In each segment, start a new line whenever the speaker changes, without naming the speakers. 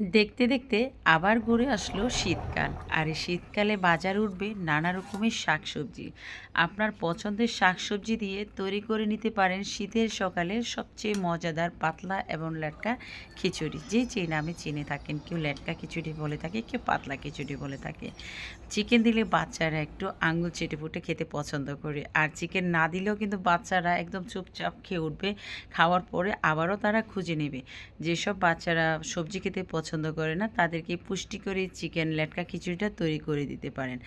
দেখতে দেখতে আবার ঘুরে আসলো শীতকাল। আর এই শীতকালে বাজার উঠবে নানা রকমের শাকসবজি। আপনার পছন্দের শাকসবজি দিয়ে তৈরি করে নিতে পারেন শীতের সকালে সবচেয়ে মজাদার পাতলা এবং লেটকা খিচুড়ি। যে যে নামে চিনে থাকেন, কেউ লেটকা খিচুড়ি বলে থাকে, কেউ পাতলা খিচুড়ি বলে থাকে। চিকেন দিলে বাচ্চারা একটু আঙুল চেটে ফুটে খেতে পছন্দ করে। আর চিকেন না দিলেও কিন্তু বাচ্চারা একদম চুপচাপ খেয়ে উঠবে। খাওয়ার পরে আবারও তারা খুঁজে নেবে। যেসব বাচ্চারা সবজি খেতে পছন্দ করে না, তাদেরকে পুষ্টিকর এই চিকেন লেটকা খিচুড়িটা তৈরি করে দিতে পারেন।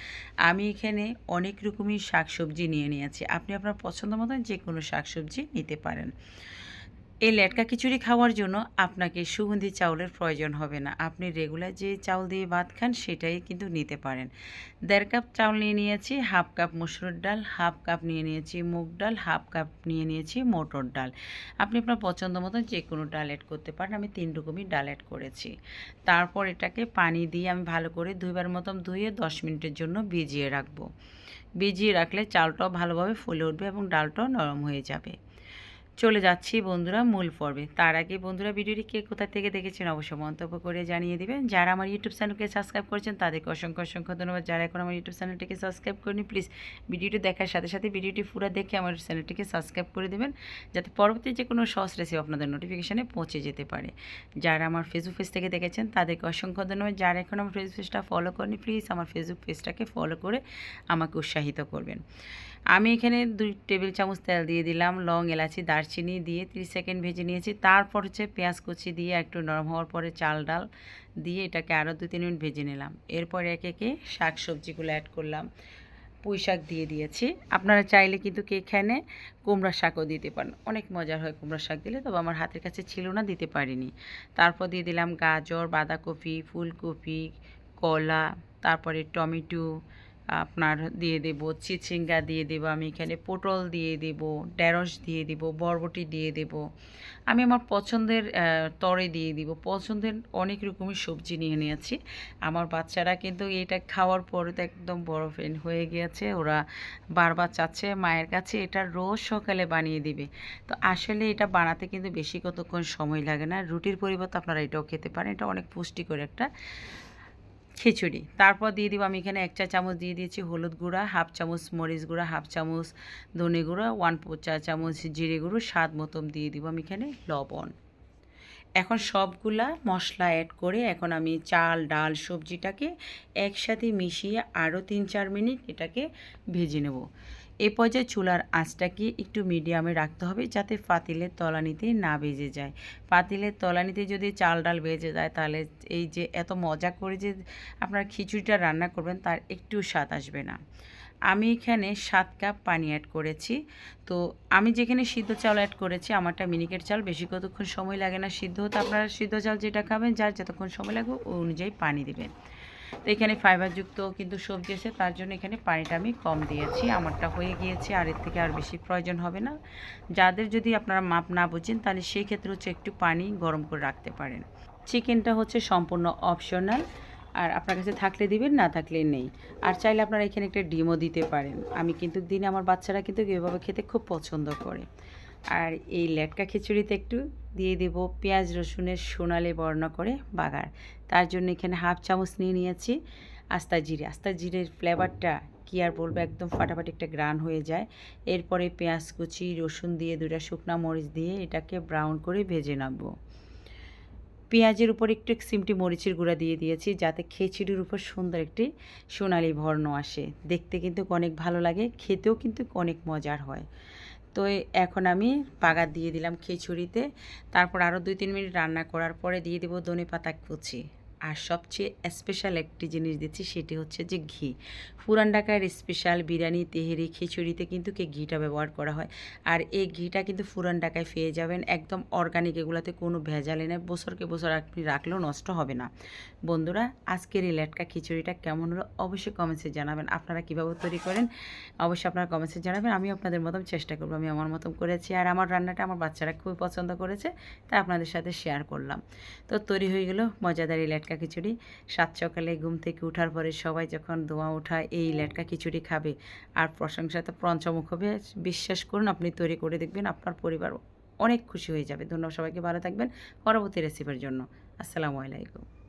আমি এখানে অনেক রকমের শাকসবজি নিয়ে নিয়েছি। আপনি আপনার পছন্দ মতন যে কোনো শাকসবজি নিতে পারেন। এই লেটকা খিচুড়ি খাওয়ার জন্য আপনাকে সুগন্ধি চাউলের প্রয়োজন হবে না। আপনি রেগুলার যে চাউল দিয়ে ভাত খান, সেটাই কিন্তু নিতে পারেন। দেড় কাপ চাউল নিয়ে নিয়েছি, হাফ কাপ মসুর ডাল, হাফ কাপ নিয়ে নিয়েছি মুগ ডাল, হাফ কাপ নিয়ে নিয়েছি মটর ডাল। আপনি আপনার পছন্দ মতো যে কোনো ডাল অ্যাড করতে পারেন। আমি তিন রকমই ডাল অ্যাড করেছি। তারপর এটাকে পানি দিয়ে আমি ভালো করে দুইবার মতন ধুয়ে দশ মিনিটের জন্য ভিজিয়ে রাখব। ভিজিয়ে রাখলে চালটাও ভালোভাবে ফুলে উঠবে এবং ডালটাও নরম হয়ে যাবে। চলে যাচ্ছি বন্ধুরা মূল পর্বে। তার আগে বন্ধুরা ভিডিওটি কে কোথা থেকে দেখেছেন অবশ্যই মন্তব্য করে জানিয়ে দেবেন। যারা আমার ইউটিউব চ্যানেলকে সাবস্ক্রাইব করেছেন, তাদেরকে অসংখ্য অসংখ্য ধন্যবাদ। যারা এখন আমার ইউটিউব চ্যানেলটিকে সাবস্ক্রাইব করেনি প্লিজ ভিডিওটি দেখার সাথে সাথে ভিডিওটি পুরো দেখে আমার চ্যানেলটিকে সাবস্ক্রাইব করে দেবেন, যাতে পরবর্তী যে কোনো সস রেসিপি আপনাদের নোটিফিকেশানে পৌঁছে যেতে পারে। যারা আমার ফেসবুক পেজ থেকে দেখেছেন, তাদেরকে অসংখ্য ধন্যবাদ। যারা এখন আমার ফেসবুক পেজটা ফলো করেনি প্লিজ আমার ফেসবুক পেজটাকে ফলো করে আমাকে উৎসাহিত করবেন। আমি এখানে দুই টেবিল চামচ তেল দিয়ে দিলাম, লং এলাচি দারচিনি দিয়ে তিরিশ সেকেন্ড ভেজে নিয়েছি। তারপর হচ্ছে পেঁয়াজ কুচি দিয়ে একটু নরম হওয়ার পরে চাল, ডাল দিয়ে এটাকে আরও দু তিন মিনিট ভেজে নিলাম। এরপর একে একে শাক সবজিগুলো অ্যাড করলাম। পুঁই শাক দিয়ে দিয়েছি। আপনারা চাইলে কিন্তু কে এখানে কুমড়া শাকও দিতে পারেন। অনেক মজার হয় কুমড়া শাক দিলে, তবে আমার হাতের কাছে ছিল না, দিতে পারিনি। তারপর দিয়ে দিলাম গাজর, বাঁধাকপি, ফুলকপি, কলা, তারপরে টমেটো আপনার দিয়ে দেব, চিচিঙ্গা দিয়ে দেব, আমি এখানে পটল দিয়ে দেব, ঢেঁড়স দিয়ে দেব, বরবটি দিয়ে দেব। আমি আমার পছন্দের তরে দিয়ে দিব। পছন্দের অনেক রকমের সবজি নিয়ে নিয়েছি। আমার বাচ্চারা কিন্তু এটা খাওয়ার পরে তো একদম বড় ফ্রেন্ড হয়ে গিয়েছে। ওরা বারবার চাচ্ছে, মায়ের কাছে এটা রোজ সকালে বানিয়ে দিবে। তো আসলে এটা বানাতে কিন্তু বেশি কতক্ষণ সময় লাগে না। রুটির পরিবর্তে আপনারা এটাও খেতে পারেন। এটা অনেক পুষ্টিকর একটা খিচুড়ি। তারপর দিয়ে দিব আমি এখানে এক চা চামচ দিয়ে দিয়েছি হলুদ গুঁড়া, হাফ চামচ মরিচ গুঁড়া, হাফ চামচ ধনে গুঁড়া ওয়ান চা চামচ জিরে গুঁড়ো, স্বাদ মতন দিয়ে দিব আমি এখানে লবণ। এখন সবগুলা মশলা অ্যাড করে এখন আমি চাল, ডাল, সবজিটাকে একসাথে মিশিয়ে আরও তিন চার মিনিট এটাকে ভেজে নেব। এ পর্যায়ে চুলার আঁচটাকে একটু মিডিয়ামে রাখতে হবে যাতে পাতিলের তলানিতে না বেজে যায়। পাতিলের তলানিতে যদি চাল ডাল বেজে যায়, তাহলে এই যে এত মজা করে যে আপনার খিচুড়িটা রান্না করবেন, তার একটু স্বাদ আসবে না। আমি এখানে সাত কাপ পানি অ্যাড করেছি। তো আমি যেখানে সিদ্ধ চাল অ্যাড করেছি, আমারটা মিনিকেট চাল। বেশি কতক্ষণ সময় লাগে না সিদ্ধ হতে? আপনারা সিদ্ধ চাল যেটা খাবেন, যার যতক্ষণ সময় লাগবে ওই অনুযায়ী পানি দেবেন। তো এখানে ফাইবারযুক্ত কিন্তু সবজি আছে, তার জন্য এখানে পানিটা আমি কম দিয়েছি। আমারটা হয়ে গিয়েছে, আর এর থেকে আর বেশি প্রয়োজন হবে না। যাদের যদি আপনারা মাপ না বুঝেন, তাহলে সেই ক্ষেত্রে হচ্ছে একটু পানি গরম করে রাখতে পারেন। চিকেনটা হচ্ছে সম্পূর্ণ অপশনাল আর আপনার কাছে থাকলে দিবেন, না থাকলে নেই। আর চাইলে আপনারা এখানে একটা ডিমও দিতে পারেন। আমি কিন্তু দিনে আমার বাচ্চারা কিন্তু এভাবে খেতে খুব পছন্দ করে। আর এই লেটকা খিচুড়িতে একটু দিয়ে দেব পেঁয়াজ, রসুনের সোনালি বর্ণ করে বাগার। তার জন্য এখানে হাফ চামচ নিয়ে নিয়েছি আস্তা জিরে। আস্তা জিরের ফ্লেভারটা কী আর বলব, একদম ফাটাফাটি একটা গ্রান হয়ে যায়। এরপরে পেঁয়াজ কুচি, রসুন দিয়ে দুটা শুকনা মরিচ দিয়ে এটাকে ব্রাউন করে ভেজে নেব। পেঁয়াজের উপর একটু সিমটি মরিচের গুঁড়া দিয়ে দিয়েছি যাতে খিচুড়ির উপর সুন্দর একটি সোনালি বর্ণ আসে। দেখতে কিন্তু অনেক ভালো লাগে, খেতেও কিন্তু অনেক মজার হয়। তো এখন আমি পাগা দিয়ে দিলাম খিচুড়িতে। তারপর আরও দুই তিন মিনিট রান্না করার পরে দিয়ে দেবো ধনে পাতা কুচি। আর সবচেয়ে স্পেশাল একটি জিনিস দিচ্ছি সেটি হচ্ছে যে ঘি। পুরান ঢাকার স্পেশাল বিরিয়ানি, তেহেরি, খিচুড়িতে কিন্তু কে ঘিটা ব্যবহার করা হয়। আর এই ঘিটা কিন্তু পুরান ঢাকায় পেয়ে যাবেন একদম অর্গানিক এগুলোতে কোনো ভেজাল এনে বছরকে বছর আপনি রাখলেও নষ্ট হবে না। বন্ধুরা, আজকের এই লেটকা খিচুড়িটা কেমন হলো অবশ্যই কমেন্টসে জানাবেন। আপনারা কীভাবে তৈরি করেন অবশ্যই আপনারা কমেন্টসে জানাবেন। আমি আপনাদের মতন চেষ্টা করব, আমি আমার মতন করেছি। আর আমার রান্নাটা আমার বাচ্চারা খুবই পছন্দ করেছে, তাই আপনাদের সাথে শেয়ার করলাম। তো তৈরি হয়ে গেল মজাদার এই লেটকা খিচুড়ি। সাত সকালে ঘুম থেকে উঠার পরে সবাই যখন ধোঁয়া উঠায় এই লেটকা খিচুড়ি খাবে। আর প্রশংসা তো পঞ্চমুখ হবে। বিশ্বাস করুন, আপনি তৈরি করে দেখবেন, আপনার পরিবার অনেক খুশি হয়ে যাবে। ধন্যবাদ সবাইকে, ভালো থাকবেন। পরবর্তী রেসিপির জন্য। আসসালামু আলাইকুম।